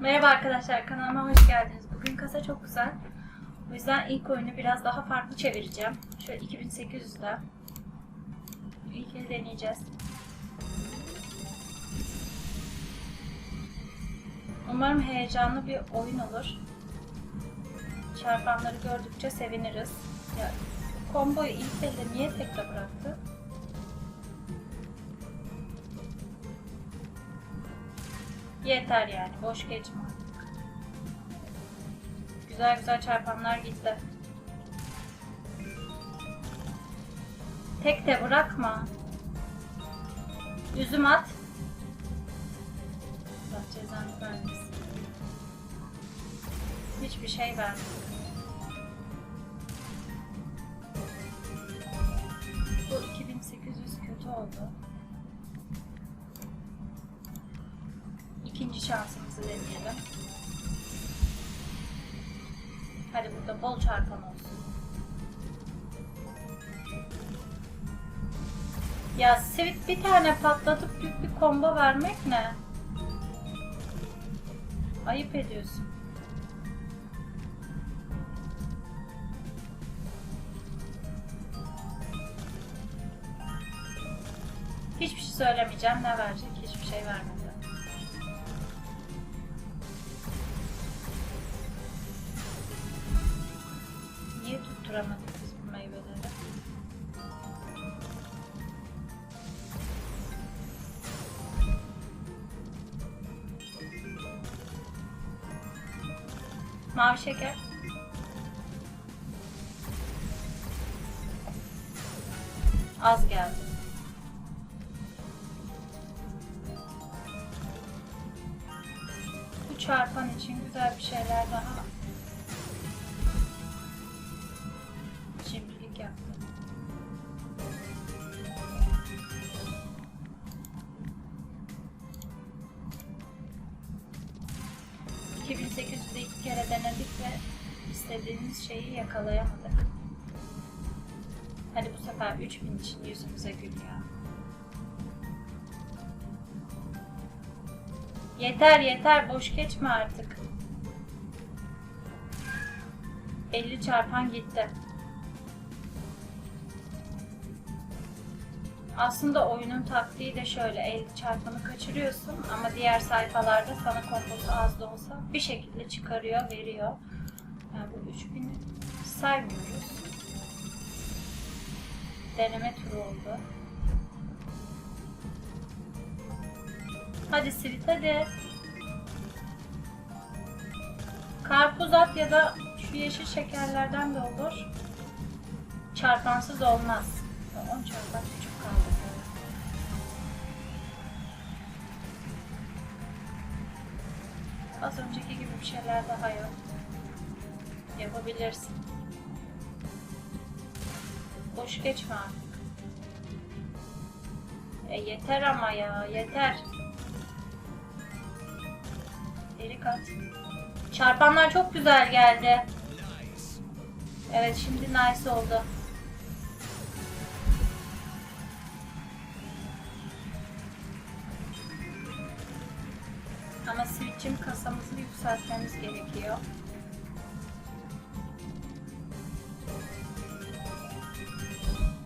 Merhaba arkadaşlar kanalıma hoş geldiniz. Bugün kasa çok güzel. O yüzden ilk oyunu biraz daha farklı çevireceğim. Şöyle 2800'de. İlkini deneyeceğiz. Umarım heyecanlı bir oyun olur. Çarpanları gördükçe seviniriz. Ya, komboyu ilk elde niye tekte bıraktı? Yeter yani. Boş geçme. Güzel güzel çarpanlar gitti. Tek de bırakma. Üzüm at. Allah cezanı vermesin. Hiçbir şey vermedi. Bu 2800 kötü oldu. İkinci şansımızı deneyelim. Hadi burada bol çarpan olsun. Ya Sweet bir tane patlatıp büyük bir combo vermek ne? Ayıp ediyorsun. Hiçbir şey söylemeyeceğim. Ne verecek? Hiçbir şey vermedi. Tutturamadık biz bu? Mavi şeker. Az geldi. Bu çarpan için güzel bir şeyler daha ...2800'de iki kere denedik ve istediğimiz şeyi yakalayamadık. Hadi bu sefer 3000 için yüzümüze gül ya. Yeter yeter boş geçme artık. 50 çarpan gitti. Aslında oyunun taktiği de şöyle 50 çarpanı kaçırıyorsun ama diğer sayfalarda sana kombosu az da olsa bir şekilde çıkarıyor, veriyor. Yani bu 3000'i saymıyoruz. Deneme turu oldu. Hadi Sivit hadi. Karpuz at ya da şu yeşil şekerlerden de olur. Çarpansız olmaz. 10 çarpan Az önceki gibi bir şeyler daha yok. Yapabilirsin. Boş geçme artık. E yeter ama ya yeter. Delik at. Çarpanlar çok güzel geldi. Evet şimdi nice oldu. Switch'in kasamızı yükseltmemiz gerekiyor.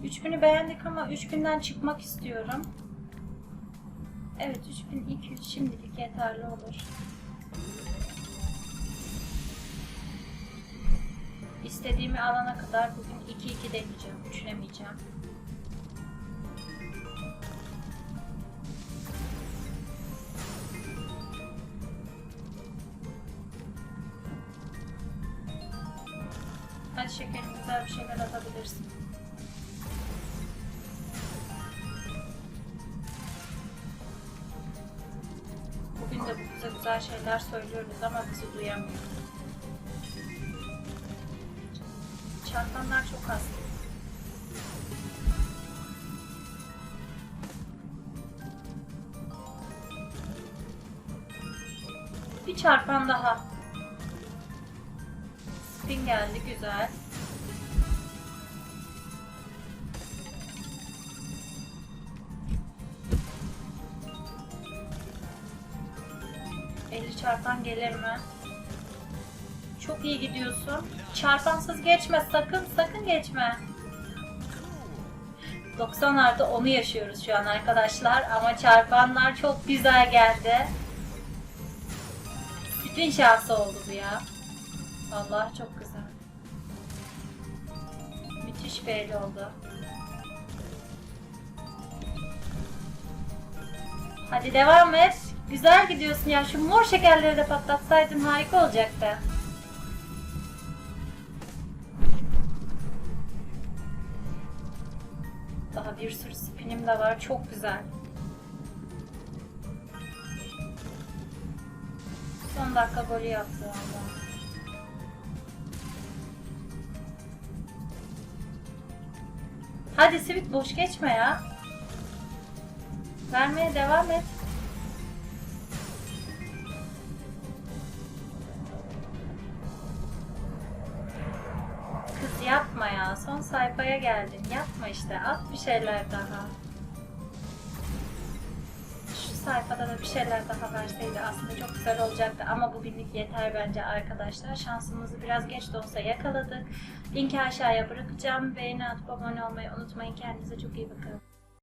Üç günü beğendik ama üç günden çıkmak istiyorum. Evet 3200 şimdilik yeterli olur. İstediğimi alana kadar bugün 2-2 deneyeceğim. Üçlemeyeceğim. Hadi şekerim güzel bir şeyler atabilirsin. Bugün de bize güzel şeyler söylüyoruz ama bizi duyamıyor. Çantanlar çok az. Bir çarpan daha. Spin geldi güzel. 50 çarpan gelir mi? Çok iyi gidiyorsun. Çarpansız geçme sakın sakın geçme. 90'larda onu yaşıyoruz şu an arkadaşlar ama çarpanlar çok güzel geldi. Spin şansı oldu bu ya. Allah çok güzel. Müthiş bir el oldu. Hadi devam et. Güzel gidiyorsun ya. Şu mor şekerleri de patlatsaydın harika olacaktı. Daha bir sürü spinim de var. Çok güzel. Son dakika golü yaptı valla. Hadi Sivit boş geçme ya. Vermeye devam et. Kız yapma ya. Son sayfaya geldin. Yapma işte. At bir şeyler daha. Sayfada da bir şeyler daha verseydi aslında çok güzel olacaktı. Ama bugünlük yeter bence arkadaşlar. Şansımızı biraz geç de olsa yakaladık. Linki aşağıya bırakacağım. Beğeni atıp abone olmayı unutmayın. Kendinize çok iyi bakın.